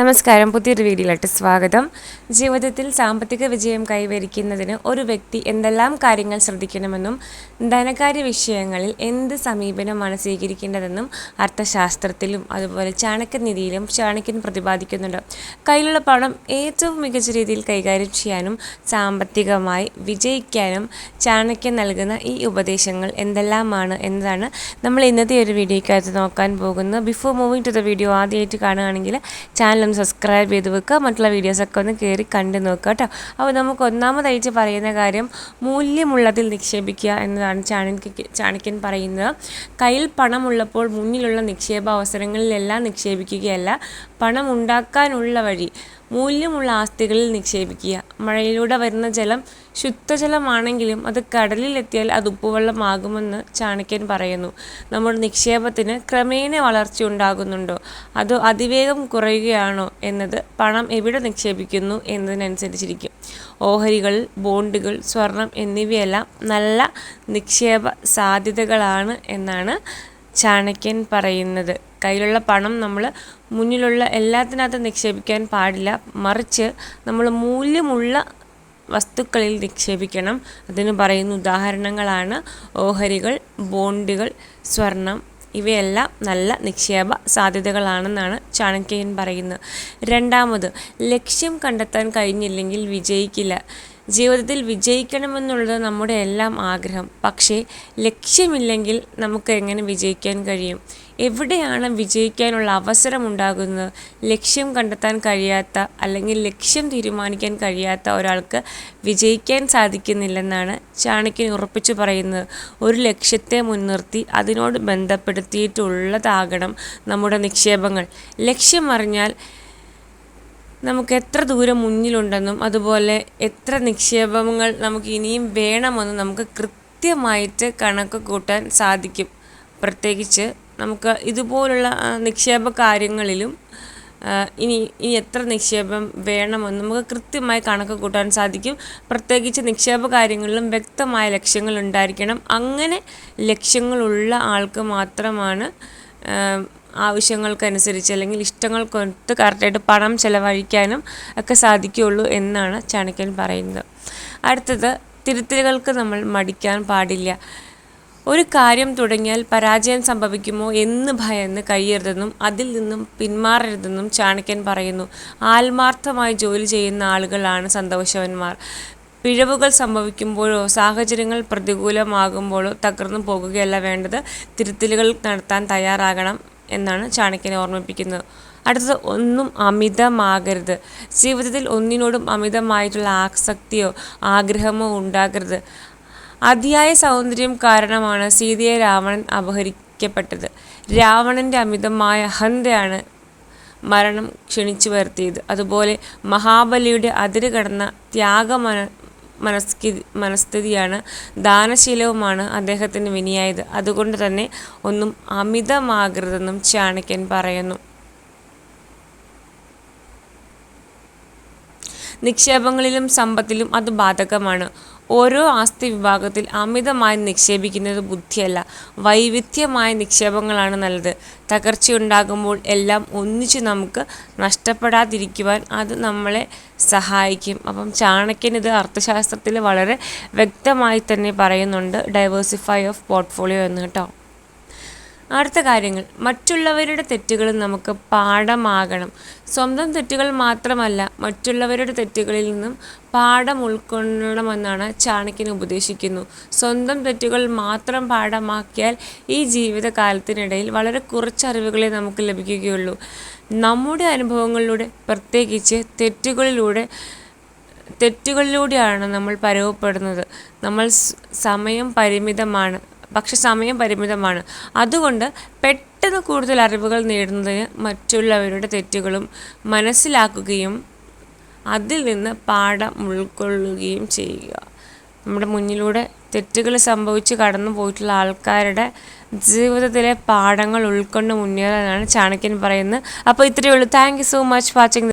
നമസ്കാരം. പുതിയൊരു വീഡിയോയിലോട്ട് സ്വാഗതം. ജീവിതത്തിൽ സാമ്പത്തിക വിജയം കൈവരിക്കുന്നതിന് ഒരു വ്യക്തി എന്തെല്ലാം കാര്യങ്ങൾ ശ്രദ്ധിക്കണമെന്നും ധനകാര്യ വിഷയങ്ങളിൽ എന്ത് സമീപനമാണ് സ്വീകരിക്കേണ്ടതെന്നും അർത്ഥശാസ്ത്രത്തിലും അതുപോലെ ചാണക്യനിധിയിലും ചാണക്യൻ പ്രതിപാദിക്കുന്നുണ്ട്. കയ്യിലുള്ള പണം ഏറ്റവും മികച്ച രീതിയിൽ കൈകാര്യം ചെയ്യാനും സാമ്പത്തികമായി വിജയിക്കാനും ചാണക്യൻ നൽകുന്ന ഈ ഉപദേശങ്ങൾ എന്തെല്ലാമാണ് എന്നതാണ് നമ്മൾ ഇന്നത്തെ ഒരു വീഡിയോയ്ക്കകത്ത് നോക്കാൻ പോകുന്നത്. Before moving to the video ആദ്യമായിട്ട് കാണുകയാണെങ്കിൽ ചാനൽ ഒന്ന് സബ്സ്ക്രൈബ് ചെയ്ത് വെക്കുക. മറ്റുള്ള വീഡിയോസൊക്കെ ഒന്ന് കയറി കണ്ടു നോക്കുക കേട്ടോ. അപ്പോൾ നമുക്ക് ഒന്നാമതായിട്ട് പറയുന്ന കാര്യം മൂല്യമുള്ളതിൽ നിക്ഷേപിക്കുക എന്നതാണ് ചാണക്യ ചാണക്യൻ പറയുന്നത്. കയ്യിൽ പണമുള്ളപ്പോൾ മുന്നിലുള്ള നിക്ഷേപ അവസരങ്ങളിലെല്ലാം നിക്ഷേപിക്കുകയല്ല. പണം ഉണ്ടാക്കാനുള്ള വഴി മൂല്യമുള്ള ആസ്തികളിൽ നിക്ഷേപിക്കുക. മഴയിലൂടെ വരുന്ന ജലം ശുദ്ധജലമാണെങ്കിലും അത് കടലിലെത്തിയാൽ അത് ഉപ്പുവെള്ളമാകുമെന്ന് ചാണക്യൻ പറയുന്നു. നമ്മുടെ നിക്ഷേപത്തിന് ക്രമേണ വളർച്ച ഉണ്ടാകുന്നുണ്ടോ? അതോ അതിവേഗം കുറയുകയാണോ എന്നത് പണം എവിടെ നിക്ഷേപിക്കുന്നു എന്നതിനനുസരിച്ചിരിക്കും. ഓഹരികൾ ബോണ്ടുകൾ സ്വർണം എന്നിവയെല്ലാം നല്ല നിക്ഷേപ സാധ്യതകളാണ് എന്നാണ് ചാണക്യൻ പറയുന്നത്. കയ്യിലുള്ള പണം നമ്മൾ മുന്നിലുള്ള എല്ലാത്തിനകത്ത് നിക്ഷേപിക്കാൻ പാടില്ല. മറിച്ച് നമ്മൾ മൂല്യമുള്ള വസ്തുക്കളിൽ നിക്ഷേപിക്കണം. അതിന് പറയുന്ന ഉദാഹരണങ്ങളാണ് ഓഹരികൾ ബോണ്ടുകൾ സ്വർണം. ഇവയെല്ലാം നല്ല നിക്ഷേപ സാധ്യതകളാണെന്നാണ് ചാണക്യൻ പറയുന്നത്. രണ്ടാമത് ലക്ഷ്യം കണ്ടെത്താൻ കഴിഞ്ഞില്ലെങ്കിൽ വിജയിക്കില്ല. ജീവിതത്തിൽ വിജയിക്കണമെന്നുള്ളത് നമ്മുടെ എല്ലാം ആഗ്രഹം. പക്ഷേ ലക്ഷ്യമില്ലെങ്കിൽ നമുക്ക് എങ്ങനെ വിജയിക്കാൻ കഴിയും? എവിടെയാണ് വിജയിക്കാനുള്ള അവസരം ഉണ്ടാകുന്നത്? ലക്ഷ്യം കണ്ടെത്താൻ കഴിയാത്ത അല്ലെങ്കിൽ ലക്ഷ്യം തീരുമാനിക്കാൻ കഴിയാത്ത ഒരാൾക്ക് വിജയിക്കാൻ സാധിക്കുന്നില്ലെന്നാണ് ചാണക്യൻ ഉറപ്പിച്ചു പറയുന്നത്. ഒരു ലക്ഷ്യത്തെ മുൻനിർത്തി അതിനോട് ബന്ധപ്പെടുത്തിയിട്ടുള്ളതാകണം നമ്മുടെ നിക്ഷേപങ്ങൾ. ലക്ഷ്യം അറിഞ്ഞാൽ നമുക്ക് എത്ര ദൂരം മുന്നിലുണ്ടെന്നും അതുപോലെ എത്ര നിക്ഷേപങ്ങൾ നമുക്ക് ഇനിയും വേണമെന്നും നമുക്ക് കൃത്യമായിട്ട് കണക്ക് കൂട്ടാൻ സാധിക്കും. പ്രത്യേകിച്ച് നമുക്ക് ഇതുപോലുള്ള നിക്ഷേപ കാര്യങ്ങളിലും ഇനി ഇനി എത്ര നിക്ഷേപം വേണമെന്ന് നമുക്ക് കൃത്യമായി കണക്ക് കൂട്ടാൻ സാധിക്കും. പ്രത്യേകിച്ച് നിക്ഷേപ കാര്യങ്ങളിലും വ്യക്തമായ ലക്ഷ്യങ്ങൾ ഉണ്ടായിരിക്കണം. അങ്ങനെ ലക്ഷ്യങ്ങളുള്ള ആൾക്ക് മാത്രമാണ് ആവശ്യങ്ങൾക്കനുസരിച്ച് അല്ലെങ്കിൽ ഇഷ്ടങ്ങൾക്കൊത്ത് കറക്റ്റായിട്ട് പണം ചിലവഴിക്കാനും ഒക്കെ സാധിക്കുകയുള്ളൂ എന്നാണ് ചാണക്യൻ പറയുന്നത്. അടുത്തത് തിരുത്തലുകൾക്ക് നമ്മൾ മടിക്കാൻ പാടില്ല. ഒരു കാര്യം തുടങ്ങിയാൽ പരാജയം സംഭവിക്കുമോ എന്ന് ഭയന്ന് കഴിയരുതെന്നും അതിൽ നിന്നും പിന്മാറരുതെന്നും ചാണക്യൻ പറയുന്നു. ആത്മാർത്ഥമായി ജോലി ചെയ്യുന്ന ആളുകളാണ് സന്തോഷവന്മാർ. പിഴവുകൾ സംഭവിക്കുമ്പോഴോ സാഹചര്യങ്ങൾ പ്രതികൂലമാകുമ്പോഴോ തകർന്നു പോകുകയല്ല വേണ്ടത്. തിരുത്തലുകൾ നടത്താൻ തയ്യാറാകണം. എന്നാണ് ചാണക്യനെ ഓർമ്മിപ്പിക്കുന്നത്. അടുത്തത് ഒന്നും അമിതമാകരുത്. ജീവിതത്തിൽ ഒന്നിനോടും അമിതമായിട്ടുള്ള ആസക്തിയോ ആഗ്രഹമോ ഉണ്ടാകരുത്. അതിയായ സൗന്ദര്യം കാരണമാണ് സീതയെ രാവണൻ അപഹരിക്കപ്പെട്ടത്. രാവണന്റെ അമിതമായ അഹന്തയാണ് മരണം ക്ഷണിച്ചു വരുത്തിയത്. അതുപോലെ മഹാബലിയുടെ അതിര് കടന്ന ത്യാഗമന മനസ്കി മനസ്ഥിതിയാണ്. ദാനശീലവുമാണ് അദ്ദേഹത്തിന് വിനിയായത്. അതുകൊണ്ട് തന്നെ ഒന്നും അമിതമാകരുതെന്നും ചാണക്യൻ പറയുന്നു. നിക്ഷേപങ്ങളിലും സമ്പത്തിലും അത് ബാധകമാണ്. ഓരോ ആസ്തി വിഭാഗത്തിൽ അമിതമായി നിക്ഷേപിക്കുന്നത് ബുദ്ധിയല്ല. വൈവിധ്യമായ നിക്ഷേപങ്ങളാണ് നല്ലത്. തകർച്ചയുണ്ടാകുമ്പോൾ എല്ലാം ഒന്നിച്ച് നമുക്ക് നഷ്ടപ്പെടാതിരിക്കുവാൻ അത് നമ്മളെ സഹായിക്കും. അപ്പം ചാണക്യൻ ഇത് അർത്ഥശാസ്ത്രത്തിൽ വളരെ വ്യക്തമായി തന്നെ പറയുന്നുണ്ട്. ഡൈവേഴ്സിഫൈ ഓഫ് പോർട്ട്ഫോളിയോ എന്ന് കേട്ടോ. അടുത്ത കാര്യങ്ങൾ. മറ്റുള്ളവരുടെ തെറ്റുകൾ നമുക്ക് പാഠമാകണം. സ്വന്തം തെറ്റുകൾ മാത്രമല്ല മറ്റുള്ളവരുടെ തെറ്റുകളിൽ നിന്നും പാഠം ഉൾക്കൊള്ളണമെന്നാണ് ചാണക്യൻ ഉപദേശിക്കുന്നു. സ്വന്തം തെറ്റുകൾ മാത്രം പാഠമാക്കിയാൽ ഈ ജീവിതകാലത്തിനിടയിൽ വളരെ കുറച്ച് അറിവുകളെ നമുക്ക് ലഭിക്കുകയുള്ളൂ. നമ്മുടെ അനുഭവങ്ങളിലൂടെ പ്രത്യേകിച്ച് തെറ്റുകളിലൂടെ തെറ്റുകളിലൂടെയാണ് നമ്മൾ പരവപ്പെടുന്നത്. നമ്മൾ സമയം പരിമിതമാണ്. പക്ഷെ സമയം പരിമിതമാണ്. അതുകൊണ്ട് പെട്ടെന്ന് കൂടുതൽ അറിവുകൾ നേടുന്നതിന് മറ്റുള്ളവരുടെ തെറ്റുകളും മനസ്സിലാക്കുകയും അതിൽ നിന്ന് പാഠം ഉൾക്കൊള്ളുകയും ചെയ്യുക. നമ്മുടെ മുന്നിലൂടെ തെറ്റുകൾ സംഭവിച്ച് കടന്നു പോയിട്ടുള്ള ആൾക്കാരുടെ ജീവിതത്തിലെ പാഠങ്ങൾ ഉൾക്കൊണ്ട് മുന്നേറാനാണ് ചാണക്യൻ പറയുന്നത്. അപ്പോൾ ഇത്രയേ ഉള്ളൂ. Thank you so much watching